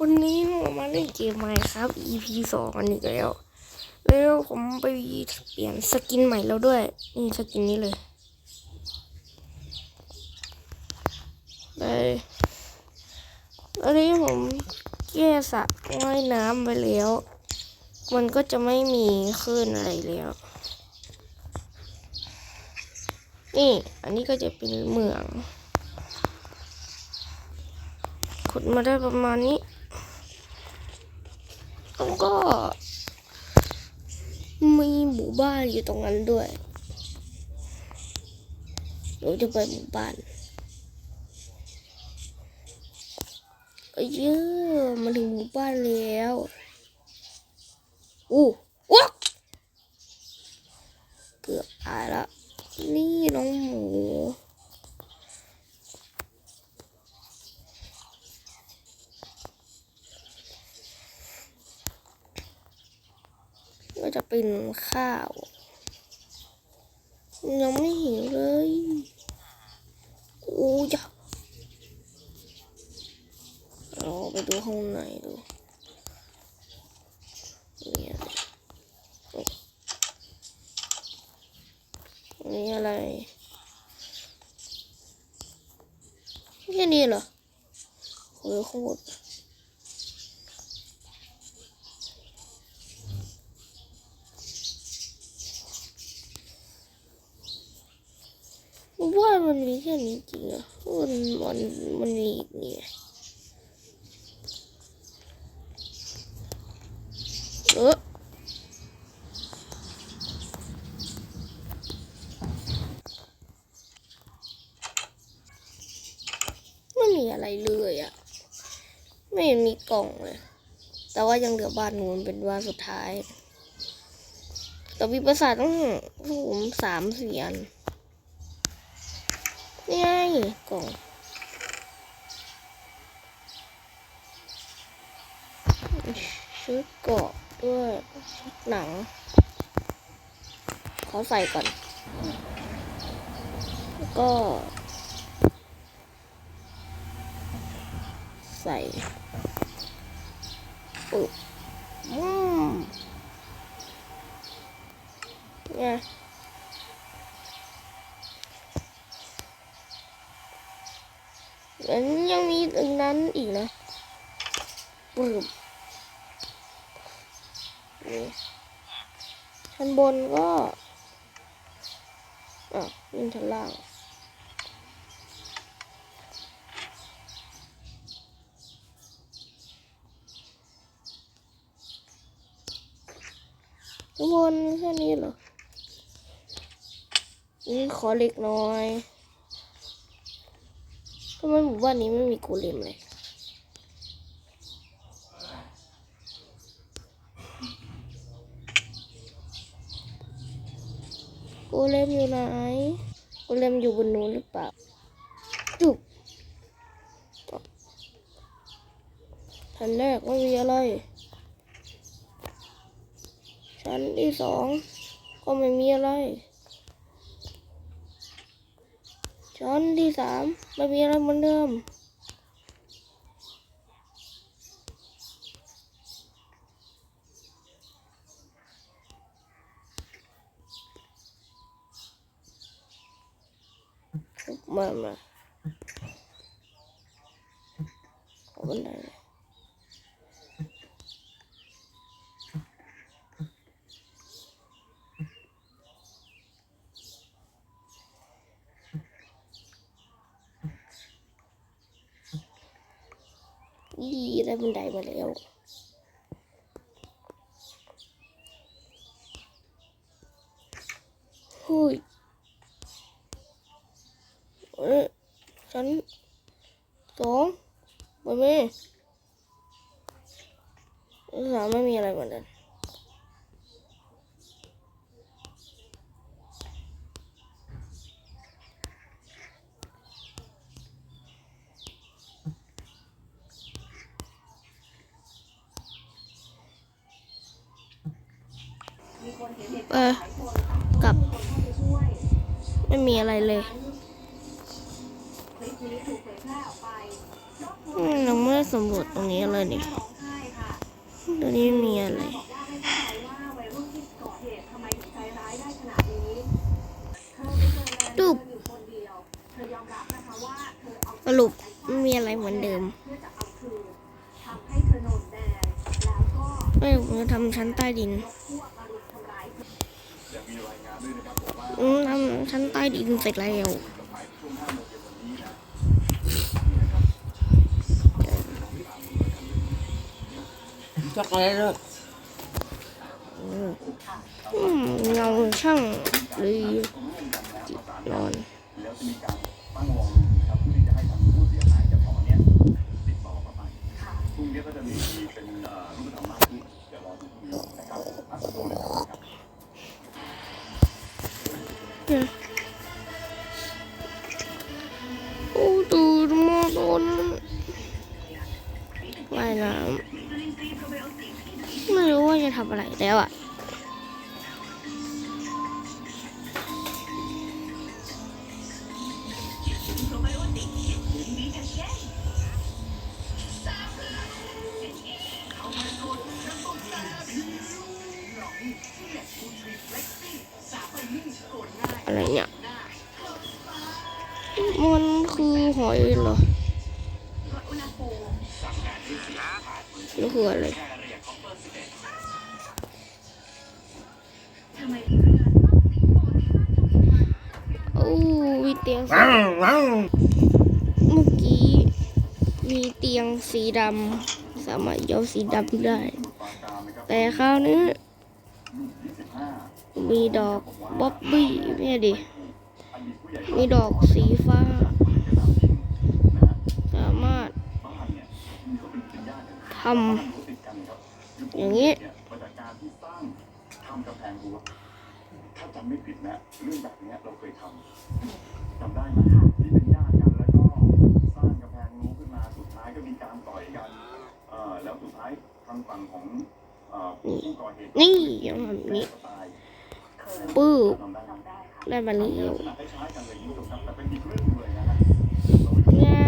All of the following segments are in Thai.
วันนี้หนูมาเล่นเกมใหม่ครับ EP สองอันอีกแล้ว แล้วผมไปเปลี่ยนสกินใหม่แล้วด้วย นี่สกินนี้เลยเลยตอนนี้ผมแก้สระว่ายน้ำไปแล้ว มันก็จะไม่มีคลื่นอะไรแล้ว นี่ อันนี้ก็จะเป็นเหมืองขุดมาได้ประมาณนี้ แล้วก็ มีหมู่บ้านอยู่ตรงนั้นด้วยเราจะไปหมู่บ้านเยเยอะมาถึงหมู่บ้านแล้วอู้ว้าเกือบตายละนี่น้องหมู ก็จะเป็นข้าวยังไม่หิวเลยอู้ยะเราไปดูห้องไหนดูนี่อะไรนี่อะไรแค่นี้เหรอโอ้ยโคตร ว่ามันมีแค่นี้จริงเหรอะมันมันมันมีอีกนี่ไงเออไม่มีอะไรเลยอะไม่เห็นมีกล่องเลย แต่ว่ายังเหลือบ้านนู้นเป็นบ้านสุดท้าย แต่มีประสาทต้องผมสามเสี่อัน นี่ไงกล่องชุดเกาะด้วยชุดหนัง ขอใส่ก่อน แล้วก็ ใส่อุ๊ยอืมเนี่ย มันยังมีอีกนั้นอีกนะ ปึบนี่ชั้นบนก็อะนี่ชั้นล่างชั้นบนแค่นี้เหรอ นี่ขอเล็กน้อยทำไมหมู่บ้านนี้ไม่มีโกเลมเลย กเลมอยู่ไหนโกเลมอยู่บนนู้นหรือเปล่าจุกชั้นแรกไม่มีอะไร ชั้นที่สองก็ไม่มีอะไร ชั้นที่สามไม่มีอะไรเหมือนเดิม มามาขอบันไดเลยยี่ได้บันไดมาแล้วเฮ้ย เอ้ยชั้นสองไม่มี ชั้นสาไม่มีอะไรเหมือนกันเออกลับไม่มีอะไรเลยอืมเราไม่ได้สำรวจตรงนี้เลยนี่ ตรงนี้มีอะไรรูปสรุปไม่มีอะไรเหมือนเดิม ไม่ผมจะทำชั้นใต้ดินอืมทำชั้นใต้ดินเสร็จแล้ว ช็อกโกแลตลูกอืมเงาช่างเลยจิตนอนแล้วจะมีการตั้งวงนะครับเพื่อที่จะให้ทางผู้เสียหายจากหอเนี่ยติดต่อเข้าไปพรุ่งนี้ก็จะมีเป็นเอ่อรูปธรรมมากขึ้นำอะไรแล้วอะอะไรเนี่ย มันคือหอยเหรอนี่คืออะไร เตียงสีว้าวว้าวเมื่อกี้มีเตียงสีดำสามารถยกสีดำได้ แต่คราวนี้ มีดอกบ๊อบบี้เนี่ยดิ มีดอกสีฟ้า สามารถทำอย่างนี้ จำไม่ผิดนะเรื่องแบบเนี้ยเราเคยทำจำได้ไหมที่เป็นญาติกันแล้วก็สร้างกำแพงรั้วขึ้นมาสุดท้ายก็มีการต่อยกันเอ่อแล้วสุดท้ายทางฝั่งของเอ่อผู้ก่อเหตุนี่อย่างแบบนี้ตายปื้บจำได้ไหมได้มาแล้วลักษณะคล้ายๆกันเลยคุณผู้ชมครับแต่เป็นอีกเรื่องหนึ่งเลยนะฮะเนี่ย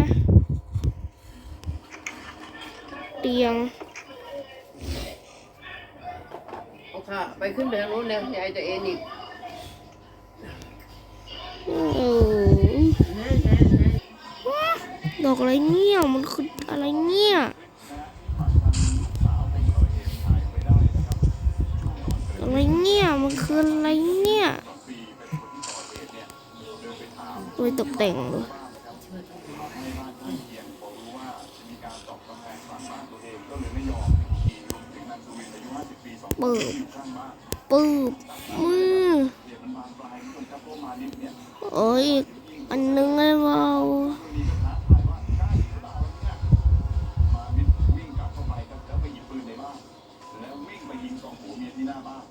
เตียงเอาค่ะไปขึ้นไปทางนู้นแล้วยายจะเอ็นอีก ดอกอะไรเนี่ย มันคืออะไรเนี่ยอะไรเนี่ย มันคืออะไรเนี่ยโดยตกแต่งเลยปืบปืบมือโอ้ย อันนึงไงเบามามิดวิ่งกลับเข้าวไปหยิบปืนในบ้านแล้ววิ่งไปยิงสองผัวเมียที่หน้าบ้าน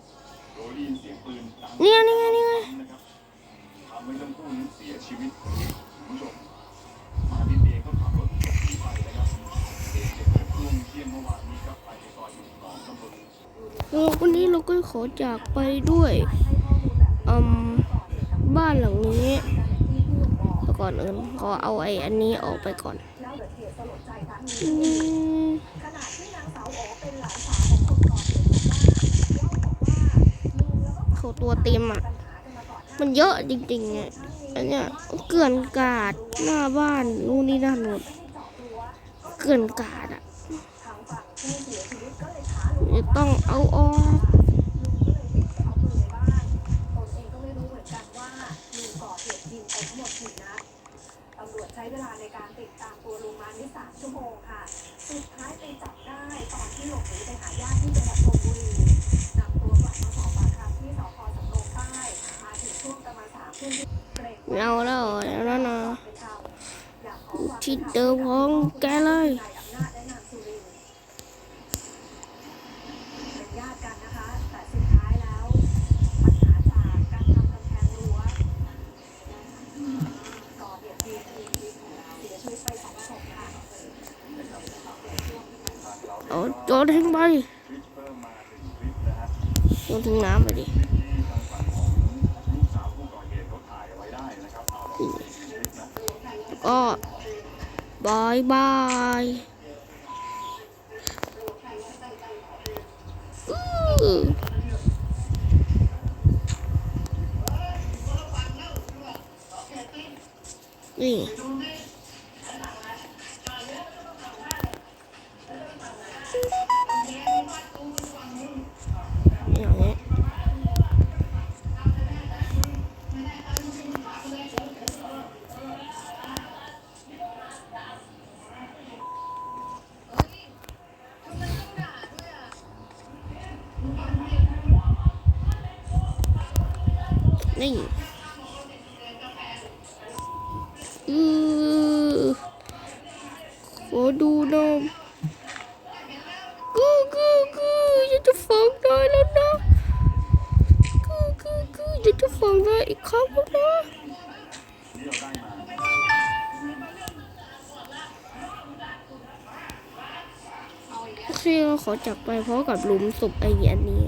โดยได้ยินเสียงปืนดังเนี่ยนี่ไงนี่ไงทำให้ทั้งคู่นั้เสียชีวิตคุณผู้ชมมาดินเองก็ขับรถขี่ไปนะครับเด็กเกิดช่วงเที่ยงเมื่อวานนี้ครับภายในซอยหนึ่งสองตำบลแล้ววันนี้เราก็ขอจากไปด้วยอืมบ้านหลังนี้ ก่อนอื่นขอเอาไอ้อันนี้ออกไปก่อนเขาตัวเต็มอะ มันเยอะจริงๆอะอันเนี้ยเกลื่อนกาดหน้าบ้านนู่นนี่นั่นหมดเกลื่อนกาดอะจะต้องเอาออก ตำรวจใช้เวลาในการติดตามตัวลุงมานี่สามชั่วโมงค่ะ สุดท้ายไปจับได้ตอนที่หลบหนีไปหาญาติที่จังหวัดชลบุรีนำตัวกลับมาสอบปากคำที่สพสำโรงใต้ มาถึงช่วงประมาณสามทุ่ม เงไม่เอาแล้วแล้วนะที่เดิมของแกเลยนายอำนาจและนางสุรินทร์เป็นญาติกันนะคะแต่สุดท้ายแล้วปัญหาจากการทำกำแพงรั้วก่อเหตุยิงเสียชีวิตไปสออาโจทิ้งไปโยนทิ้งน้ำไปดิ ก่อเหตุเขาถ่ายเอาไว้ได้นะครับเอาลองดูคลิปนะก็ไปบายบายอื้อนี่ นี่อือขอดูนมกูกูกูจะจะฟ้องได้แล้วนะกูกูกูจะจะฟ้องได้อีกครั้งแล้วนะที่เราได้มาโอเคเราขอจับไปเพราะกับหลุมศพไอ้อันนี้